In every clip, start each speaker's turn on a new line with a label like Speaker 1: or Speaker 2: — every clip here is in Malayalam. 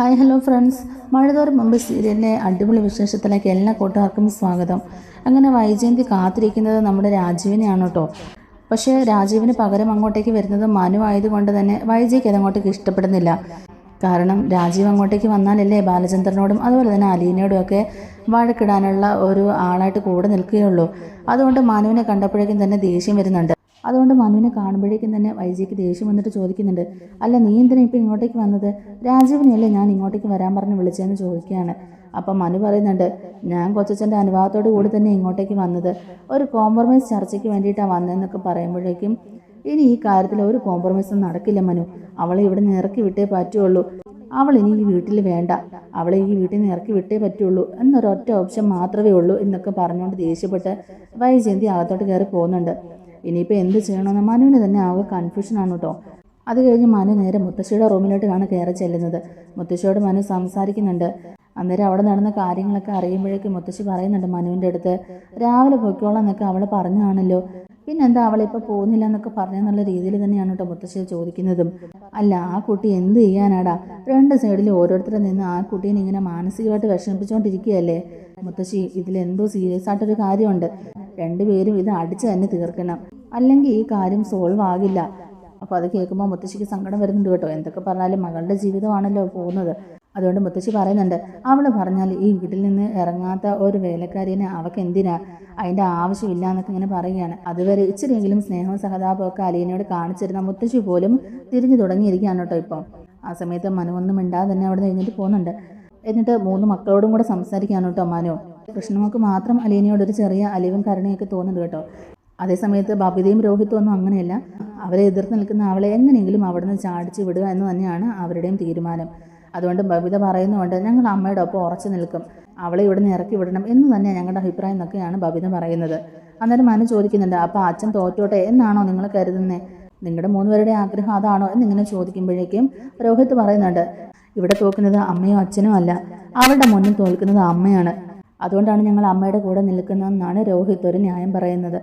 Speaker 1: Hi hello friends. മഴതോറും മുമ്പ് സീരിയലിലെ അടിപൊളി വിശേഷത്തിലേക്ക് എല്ലാ കൂട്ടുകാർക്കും സ്വാഗതം. അങ്ങനെ വൈജയന്തി കാത്തിരിക്കുന്നത് നമ്മുടെ രാജീവിനെയാണ് കേട്ടോ. പക്ഷേ രാജീവിന് പകരം അങ്ങോട്ടേക്ക് വരുന്നത് മനു ആയതുകൊണ്ട് തന്നെ വൈജയ്ക്ക് അതങ്ങോട്ടേക്ക് ഇഷ്ടപ്പെടുന്നില്ല. കാരണം രാജീവ് അങ്ങോട്ടേക്ക് വന്നാലല്ലേ ബാലചന്ദ്രനോടും അതുപോലെ തന്നെ അലീനയോടും ഒക്കെ വഴക്കിടാനുള്ള ഒരു ആളായിട്ട് കൂടെ നിൽക്കുകയുള്ളൂ. അതുകൊണ്ട് മനുവിനെ കണ്ടപ്പോഴേക്കും തന്നെ ദേഷ്യം വരുന്നുണ്ട്. അതുകൊണ്ട് മനുവിനെ കാണുമ്പോഴേക്കും തന്നെ വൈജിക്ക് ദേഷ്യം വന്നിട്ട് ചോദിക്കുന്നുണ്ട് അല്ല നീ എന്തിനാ ഇപ്പം ഇങ്ങോട്ടേക്ക് വന്നത്? രാജീവിനെയല്ലേ ഞാൻ ഇങ്ങോട്ടേക്ക് വരാൻ പറഞ്ഞ് വിളിച്ചതെന്ന് ചോദിക്കുകയാണ്. അപ്പം മനു പറയുന്നുണ്ട് ഞാൻ കൊച്ചച്ഛന്റെ അനുവാദത്തോടു കൂടി തന്നെ ഇങ്ങോട്ടേക്ക് വന്നത്. ഒരു കോംപ്രമൈസ് ചർച്ചയ്ക്ക് വേണ്ടിയിട്ടാണ് വന്നതെന്നൊക്കെ പറയുമ്പോഴേക്കും ഇനി ഈ കാര്യത്തിൽ ഒരു കോംപ്രമൈസും നടക്കില്ല മനു. അവളെ ഇവിടെ നിന്ന് ഇറക്കി വിട്ടേ പറ്റുള്ളൂ. അവൾ ഇനി ഈ വീട്ടിൽ വേണ്ട. അവളെ ഈ വീട്ടിൽ നിന്ന് ഇറക്കി വിട്ടേ പറ്റുള്ളൂ. എന്നൊരൊറ്റ ഓപ്ഷൻ മാത്രമേ ഉള്ളൂ എന്നൊക്കെ പറഞ്ഞുകൊണ്ട് ദേഷ്യപ്പെട്ട് വൈജയന്തി അകത്തോട്ട് കയറി പോകുന്നുണ്ട്. ഇനിയിപ്പോൾ എന്ത് ചെയ്യണമെന്ന് മനുവിന് തന്നെ ആകെ കൺഫ്യൂഷനാണ് കേട്ടോ അത് കഴിഞ്ഞ് മനു നേരെ മുത്തശ്ശിയുടെ റൂമിലോട്ടാണ് കയറി ചെല്ലുന്നത്. മുത്തശ്ശിയോട് മനു സംസാരിക്കുന്നുണ്ട്. അന്നേരം അവിടെ നടന്ന കാര്യങ്ങളൊക്കെ അറിയുമ്പോഴേക്കും മുത്തശ്ശി പറയുന്നുണ്ട് മനുവിന്റെ അടുത്ത് രാവിലെ പൊയ്ക്കോളാം എന്നൊക്കെ അവൾ പറഞ്ഞാണല്ലോ പിന്നെന്താ അവളിപ്പോൾ പോകുന്നില്ല എന്നൊക്കെ പറഞ്ഞെന്നുള്ള രീതിയിൽ തന്നെയാണ് കേട്ടോ മുത്തശ്ശി ചോദിക്കുന്നതും. അല്ല ആ കുട്ടി എന്ത് ചെയ്യാനാടാ? രണ്ട് സൈഡിൽ ഓരോരുത്തരും നിന്ന് ആ കുട്ടീനെ ഇങ്ങനെ മാനസികമായിട്ട് വിഷമിപ്പിച്ചുകൊണ്ടിരിക്കുകയല്ലേ മുത്തശ്ശി ഇതിലെന്തോ സീരിയസ് ആയിട്ടൊരു കാര്യമുണ്ട്. രണ്ടുപേരും ഇത് അടിച്ച് തന്നെ തീർക്കണം. അല്ലെങ്കിൽ ഈ കാര്യം സോൾവ് ആകില്ല. അപ്പോൾ അത് കേൾക്കുമ്പോൾ മുത്തശ്ശിക്ക് സങ്കടം വരുന്നുണ്ട് കേട്ടോ. എന്തൊക്കെ പറഞ്ഞാലും മകളുടെ ജീവിതമാണല്ലോ പോകുന്നത്. അതുകൊണ്ട് മുത്തശ്ശി പറയുന്നുണ്ട് അവൾ പറഞ്ഞാൽ ഈ വീട്ടിൽ നിന്ന് ഇറങ്ങാത്ത ഒരു വേലക്കാരിനെ അവൾക്ക് എന്തിനാ? അതിന്റെ ആവശ്യമില്ല എന്നൊക്കെ ഇങ്ങനെ പറയുകയാണ്. അതുവരെ ഇച്ചിരിയെങ്കിലും സ്നേഹവും സഹതാപവും ഒക്കെ അലീനയോട് കാണിച്ചിരുന്ന മുത്തശ്ശി പോലും തിരിഞ്ഞു തുടങ്ങിയിരിക്കുകയാണ് കേട്ടോ ഇപ്പം. ആ സമയത്ത് മനു മിണ്ടാതെ തന്നെ അവിടെ എഴുന്നേറ്റ് പോകുന്നുണ്ട്. എന്നിട്ട് മൂന്ന് മക്കളോടും കൂടെ സംസാരിക്കുകയാണ് കേട്ടോ മനു. കൃഷ്ണമോക്ക് മാത്രം അലീനയോട് ഒരു ചെറിയ അലിവും കരുണയൊക്കെ തോന്നുന്നുണ്ട് കേട്ടോ. അതേസമയത്ത് ബബിതയും രോഹിത്തും ഒന്നും അങ്ങനെയല്ല. അവരെ എതിർത്ത് നിൽക്കുന്ന അവളെ എങ്ങനെയെങ്കിലും അവിടെ നിന്ന് ചാടിച്ച് വിടുക എന്ന് തന്നെയാണ് അവരുടെയും തീരുമാനം. അതുകൊണ്ട് ബബിത പറയുന്നുണ്ട് ഞങ്ങൾ അമ്മയുടെ ഒപ്പം ഉറച്ചു നിൽക്കും. അവളെ ഇവിടെ നിന്ന് ഇറക്കി വിടണം എന്ന് തന്നെ ഞങ്ങളുടെ അഭിപ്രായം എന്നൊക്കെയാണ് ബബിത പറയുന്നത്. അന്നേരം മനു ചോദിക്കുന്നുണ്ട് അപ്പോൾ അച്ഛൻ തോറ്റോട്ടെ എന്നാണോ നിങ്ങൾ കരുതുന്നത് നിങ്ങളുടെ മൂന്നുപേരുടെ ആഗ്രഹം അതാണോ? എന്നിങ്ങനെ ചോദിക്കുമ്പോഴേക്കും രോഹിത് പറയുന്നുണ്ട് ഇവിടെ തോക്കുന്നത് അമ്മയോ അച്ഛനോ അല്ല അവളുടെ മുന്നിൽ തോൽക്കുന്നത് അമ്മയാണ്. അതുകൊണ്ടാണ് ഞങ്ങൾ അമ്മയുടെ കൂടെ നിൽക്കുന്നതെന്നാണ് രോഹിത് ഒരു ന്യായം പറയുന്നത്.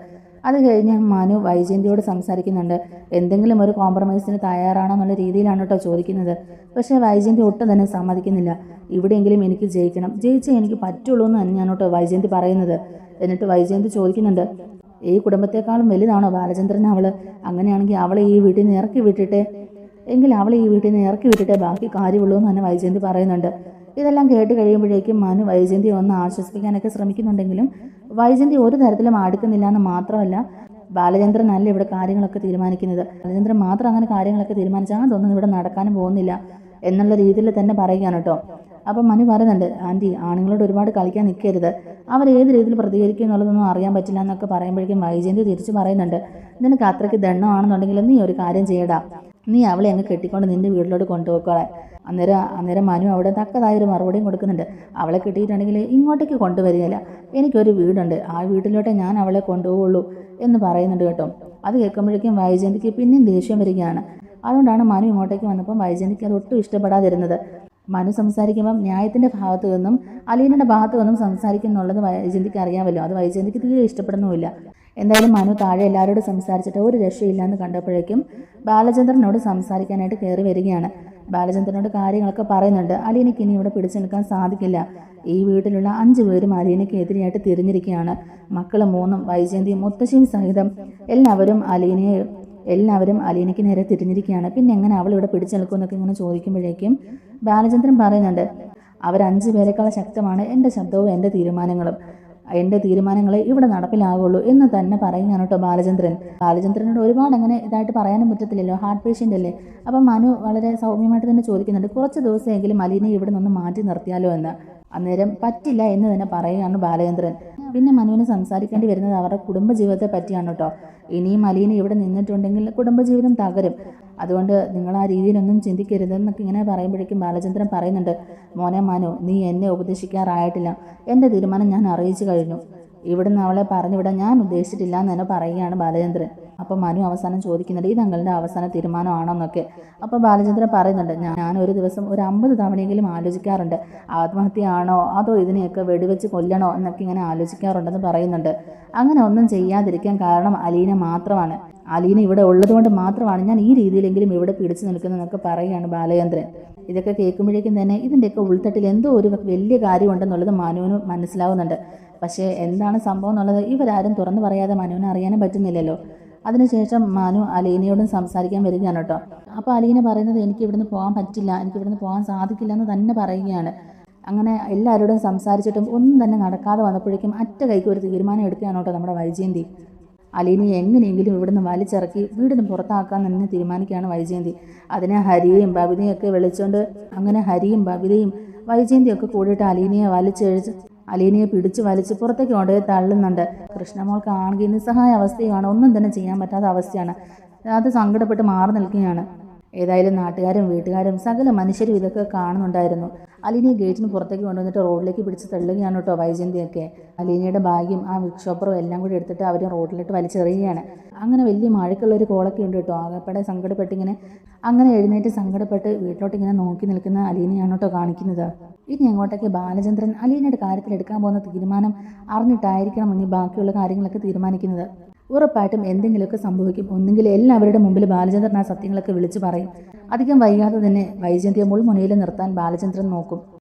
Speaker 1: അത് കഴിഞ്ഞ് മനു വൈജയന്തിയോട് സംസാരിക്കുന്നുണ്ട്. എന്തെങ്കിലും ഒരു കോംപ്രമൈസിന് തയ്യാറാണോ എന്നുള്ള രീതിയിലാണ് കേട്ടോ ചോദിക്കുന്നത്. പക്ഷേ വൈജയന്തി ഒട്ടും തന്നെ സമ്മതിക്കുന്നില്ല. ഇവിടെയെങ്കിലും എനിക്ക് ജയിക്കണം. ജയിച്ചേ എനിക്ക് പറ്റുള്ളൂ എന്ന് തന്നെയാണ് കേട്ടോ വൈജയന്തി പറയുന്നത്. എന്നിട്ട് വൈജയന്തി ചോദിക്കുന്നുണ്ട് ഈ കുടുംബത്തെക്കാളും വലുതാണോ ബാലചന്ദ്രൻ അവൾ അങ്ങനെയാണെങ്കിൽ അവളെ ഈ വീട്ടിൽ നിന്ന് ഇറക്കി വിട്ടിട്ടെ? എങ്കിൽ അവളെ ഈ വീട്ടിൽ നിന്ന് ഇറക്കി വിട്ടിട്ടേ ബാക്കി കാര്യമുള്ളൂ എന്ന് തന്നെ വൈജയന്തി പറയുന്നുണ്ട്. ഇതെല്ലാം കേട്ട് കഴിയുമ്പോഴേക്കും മനു വൈജയന്തി ഒന്ന് ആശ്വസിപ്പിക്കാനൊക്കെ ശ്രമിക്കുന്നുണ്ടെങ്കിലും വൈജയന്തി ഒരു തരത്തിലും അടുക്കുന്നില്ല എന്ന് മാത്രമല്ല ബാലചന്ദ്രൻ അല്ല ഇവിടെ കാര്യങ്ങളൊക്കെ തീരുമാനിക്കുന്നത്? ബാലചന്ദ്രൻ മാത്രം അങ്ങനെ കാര്യങ്ങളൊക്കെ തീരുമാനിച്ചാൽ അതൊന്നും ഇവിടെ നടക്കാനും പോകുന്നില്ല എന്നുള്ള രീതിയിൽ തന്നെ പറയുകയാണ് കേട്ടോ. അപ്പം മനു പറയുന്നുണ്ട് ആന്റി ആണുങ്ങളോട് ഒരുപാട് കളിക്കാൻ നിൽക്കരുത് അവർ ഏത് രീതിയിൽ പ്രതികരിക്കും എന്നുള്ളതൊന്നും അറിയാൻ പറ്റില്ല എന്നൊക്കെ പറയുമ്പോഴേക്കും വൈജയന്തി തിരിച്ചു പറയുന്നുണ്ട് നിനക്ക് അത്രയ്ക്ക് ദണ്ണമാണെന്നുണ്ടെങ്കിൽ നീ ഒരു കാര്യം ചെയ്യടാ. നീ അവളെ അങ്ങ് കെട്ടിക്കൊണ്ട് നിന്റെ വീട്ടിലോട്ട് കൊണ്ടുപോക്കോളെ അന്നേരം അന്നേരം മനു അവിടെ തക്കതായ ഒരു മറുപടിയും കൊടുക്കുന്നുണ്ട്. അവളെ കിട്ടിയിട്ടുണ്ടെങ്കിൽ ഇങ്ങോട്ടേക്ക് കൊണ്ടുവരികയില്ല. എനിക്കൊരു വീടുണ്ട്. ആ വീട്ടിലോട്ടേ ഞാൻ അവളെ കൊണ്ടുപോകുള്ളൂ എന്ന് പറയുന്നുണ്ട് കേട്ടോ. അത് കേൾക്കുമ്പോഴേക്കും വൈജയന്തിക്ക് പിന്നെയും ദേഷ്യം വരികയാണ്. അതുകൊണ്ടാണ് മനു ഇങ്ങോട്ടേക്ക് വന്നപ്പോൾ വൈജയന്തിക്ക് അത് ഒട്ടും ഇഷ്ടപ്പെടാതിരുന്നത്. മനു സംസാരിക്കുമ്പം ന്യായത്തിന്റെ ഭാഗത്തു നിന്നും അലീനയുടെ ഭാഗത്തു നിന്നും സംസാരിക്കുന്നുള്ളത് വൈജയന്തിക്ക് അറിയാമല്ലോ. അത് വൈജയന്തിക്ക് തീരെ ഇഷ്ടപ്പെടുന്നുമില്ല. എന്തായാലും മനു താഴെ എല്ലാവരോടും സംസാരിച്ചിട്ട് ഒരു രക്ഷയില്ലാന്ന് കണ്ടപ്പോഴേക്കും ബാലചന്ദ്രനോട് സംസാരിക്കാനായിട്ട് കയറി വരികയാണ്. ബാലചന്ദ്രനോട് കാര്യങ്ങളൊക്കെ പറയുന്നുണ്ട്. അലീനയ്ക്ക് ഇനി ഇവിടെ പിടിച്ചു നിൽക്കാൻ സാധിക്കില്ല. ഈ വീട്ടിലുള്ള അഞ്ചു പേരും അലീനയ്ക്ക് എതിരെയായിട്ട് തിരിഞ്ഞിരിക്കുകയാണ്. മക്കൾ മൂന്നും വൈജയന്തിയും മുത്തശ്ശിയും സഹിതം എല്ലാവരും അലീനയെ എല്ലാവരും അലീനയ്ക്ക് നേരെ തിരിഞ്ഞിരിക്കുകയാണ്. പിന്നെ എങ്ങനെ അവൾ ഇവിടെ പിടിച്ചു നിൽക്കുമെന്നൊക്കെ ഇങ്ങനെ ചോദിക്കുമ്പോഴേക്കും ബാലചന്ദ്രൻ പറയുന്നുണ്ട് അവർ അഞ്ചു പേരെക്കാൾ ശക്തമാണ് എന്റെ ശബ്ദവും എന്റെ തീരുമാനങ്ങളും. എന്റെ തീരുമാനങ്ങളെ ഇവിടെ നടപ്പിലാവുള്ളൂ എന്ന് തന്നെ പറയുകയാണ് കേട്ടോ ബാലചന്ദ്രൻ. ബാലചന്ദ്രനോട് ഒരുപാട് അങ്ങനെ ഇതായിട്ട് പറയാനും പറ്റത്തില്ലല്ലോ ഹാർട്ട് പേഷ്യന്റ് അല്ലേ? അപ്പം മനു വളരെ സൗമ്യമായിട്ട് തന്നെ ചോദിക്കുന്നുണ്ട് കുറച്ച് ദിവസമെങ്കിലും മലിനെ ഇവിടെ നിന്ന് മാറ്റി നിർത്തിയാലോ എന്ന്. അന്നേരം പറ്റില്ല എന്ന് തന്നെ പറയുകയാണ് ബാലചന്ദ്രൻ. പിന്നെ മനുവിന് സംസാരിക്കേണ്ടി വരുന്നത് അവരുടെ കുടുംബജീവിതത്തെ പറ്റിയാണ് കേട്ടോ. ഇനിയും മലീന ഇവിടെ നിന്നിട്ടുണ്ടെങ്കിൽ കുടുംബജീവിതം തകരും. അതുകൊണ്ട് നിങ്ങൾ ആ രീതിയിലൊന്നും ചിന്തിക്കരുതെന്നൊക്കെ ഇങ്ങനെ പറയുമ്പോഴേക്കും ബാലചന്ദ്രൻ പറയുന്നുണ്ട് മോനെ മനു നീ എന്നെ ഉപദേശിക്കാറായിട്ടില്ല. എന്റെ തീരുമാനം ഞാൻ അറിയിച്ചു കഴിഞ്ഞു. ഇവിടുന്ന് അവളെ പറഞ്ഞുവിടാൻ ഞാൻ ഉദ്ദേശിച്ചിട്ടില്ല എന്ന് തന്നെ പറയുകയാണ് ബാലചന്ദ്രൻ. അപ്പോൾ മനു അവസാനം ചോദിക്കുന്നുണ്ട് ഈ തങ്ങളുടെ അവസാന തീരുമാനമാണോന്നൊക്കെ. അപ്പോൾ ബാലചന്ദ്രൻ പറയുന്നുണ്ട് "ഞാൻ- ഞാൻ ഒരു ദിവസം ഒരു അമ്പത് തവണയെങ്കിലും ആലോചിക്കാറുണ്ട്. ആത്മഹത്യയാണോ? അതോ ഇതിനെയൊക്കെ വെടിവെച്ച് കൊല്ലണോ? എന്നൊക്കെ ഇങ്ങനെ ആലോചിക്കാറുണ്ടെന്ന് പറയുന്നുണ്ട്. അങ്ങനെ ഒന്നും ചെയ്യാതിരിക്കാൻ കാരണം അലീന മാത്രമാണ്. അലീന ഇവിടെ ഉള്ളതുകൊണ്ട് മാത്രമാണ് ഞാൻ ഈ രീതിയിലെങ്കിലും ഇവിടെ പിടിച്ചു നിൽക്കുന്നതെന്നൊക്കെ പറയുകയാണ് ബാലചന്ദ്രൻ. ഇതൊക്കെ കേൾക്കുമ്പോഴേക്കും തന്നെ ഇതിന്റെയൊക്കെ ഉൾത്തട്ടിൽ എന്തോ ഒരു വലിയ കാര്യമുണ്ടെന്നുള്ളത് മനുവിന് മനസ്സിലാവുന്നുണ്ട്. പക്ഷേ എന്താണ് സംഭവം എന്നുള്ളത് ഇവരാരും തുറന്നു പറയാതെ മനുവിന് അറിയാനും പറ്റുന്നില്ലല്ലോ. അതിനുശേഷം മനു അലീനയോടും സംസാരിക്കാൻ വരികയാണ് കേട്ടോ. അപ്പോൾ അലീന പറയുന്നത് എനിക്ക് ഇവിടുന്ന് പോകാൻ പറ്റില്ല എനിക്ക് ഇവിടുന്ന് പോകാൻ സാധിക്കില്ല എന്ന് തന്നെ പറയുകയാണ്. അങ്ങനെ എല്ലാവരോടും സംസാരിച്ചിട്ടും ഒന്നും തന്നെ നടക്കാതെ വന്നപ്പോഴേക്കും അറ്റ കൈക്ക് ഒരു തീരുമാനം എടുക്കുകയാണ് കേട്ടോ നമ്മുടെ വൈജയന്തി. അലീനയെ എങ്ങനെയെങ്കിലും ഇവിടുന്ന് വലിച്ചിറക്കി വീടിന് പുറത്താക്കാൻ തന്നെ തീരുമാനിക്കുകയാണ് വൈജയന്തി. അതിനെ ഹരിയെയും ബബിതയും ഒക്കെ വിളിച്ചുകൊണ്ട് അങ്ങനെ ഹരിയും ബബിതയും വൈജയന്തിയൊക്കെ കൂടിയിട്ട് അലീനയെ വലിച്ചഴിച്ച് അലീനയെ പിടിച്ചു വലിച്ച് പുറത്തേക്ക് കൊണ്ടുപോയി തള്ളുന്നുണ്ട്. കൃഷ്ണമോൾക്ക് ആണെങ്കിൽ നിസ്സഹായ അവസ്ഥയാണ് ഒന്നും തന്നെ ചെയ്യാൻ പറ്റാത്ത അവസ്ഥയാണ്. അത് സങ്കടപ്പെട്ട് മാറി നിൽക്കുകയാണ്. ഏതായാലും നാട്ടുകാരും വീട്ടുകാരും സകല മനുഷ്യരും ഇതൊക്കെ കാണുന്നുണ്ടായിരുന്നു. അലീനയെ ഗേറ്റിന് പുറത്തേക്ക് കൊണ്ടുവന്നിട്ട് റോഡിലേക്ക് പിടിച്ച് തള്ളുകയാണ് കേട്ടോ വൈജന്തിയൊക്കെ അലീനയുടെ ഭാഗ്യം ആ വിക്ഷോപ്പറും എല്ലാം കൂടി എടുത്തിട്ട് അവർ റോഡിലിട്ട് വലിച്ചെറിയുകയാണ്. അങ്ങനെ വലിയ മഴയ്ക്കുള്ള ഒരു കോളൊക്കെ ഉണ്ട് കേട്ടോ ആകെപ്പെടെ സങ്കടപ്പെട്ടിങ്ങനെ അങ്ങനെ എഴുന്നേറ്റ് സങ്കടപ്പെട്ട് വീട്ടിലോട്ട് ഇങ്ങനെ നോക്കി നിൽക്കുന്ന അലീനയാണ് കേട്ടോ കാണിക്കുന്നത്. ഇനി അങ്ങോട്ടേക്ക് ബാലചന്ദ്രൻ അലീനയുടെ കാര്യത്തിൽ എടുക്കാൻ പോകുന്ന തീരുമാനം അറിഞ്ഞിട്ടായിരിക്കണം ഇനി ബാക്കിയുള്ള കാര്യങ്ങളൊക്കെ തീരുമാനിക്കുന്നത്. ഉറപ്പായിട്ടും എന്തെങ്കിലുമൊക്കെ സംഭവിക്കും. ഒന്നുകിൽ എല്ലാവരുടെ മുമ്പിൽ ബാലചന്ദ്രൻ ആ സത്യങ്ങളൊക്കെ വിളിച്ചു പറയും. അധികം വൈകാതെ തന്നെ വൈജന്തിയെ മുൾമുനയിൽ നിർത്താൻ ബാലചന്ദ്രൻ നോക്കും.